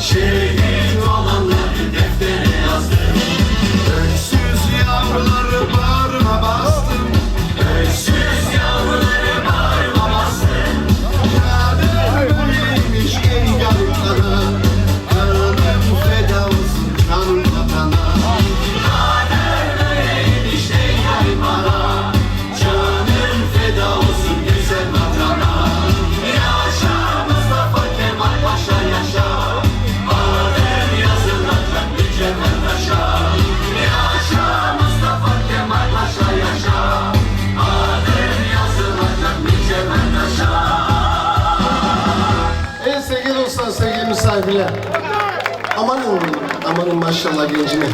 Cheese. Misafirler. Amanın, amanın maşallah gencime.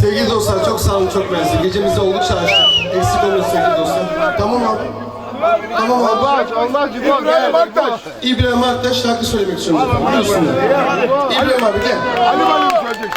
Sevgili dostlar çok sağ olun, çok mersi. Gecemizi oldukça açtık. Eksik olmayın sevgili dostlar. Tamam abi. Tamam abi. Allah Allah gidiyor. İbrahim Aktaş. İbrahim Aktaş şarkı söylemek istiyorum. Buyursunlar. İbrahim abi gel. Ali Bali söyleyecek.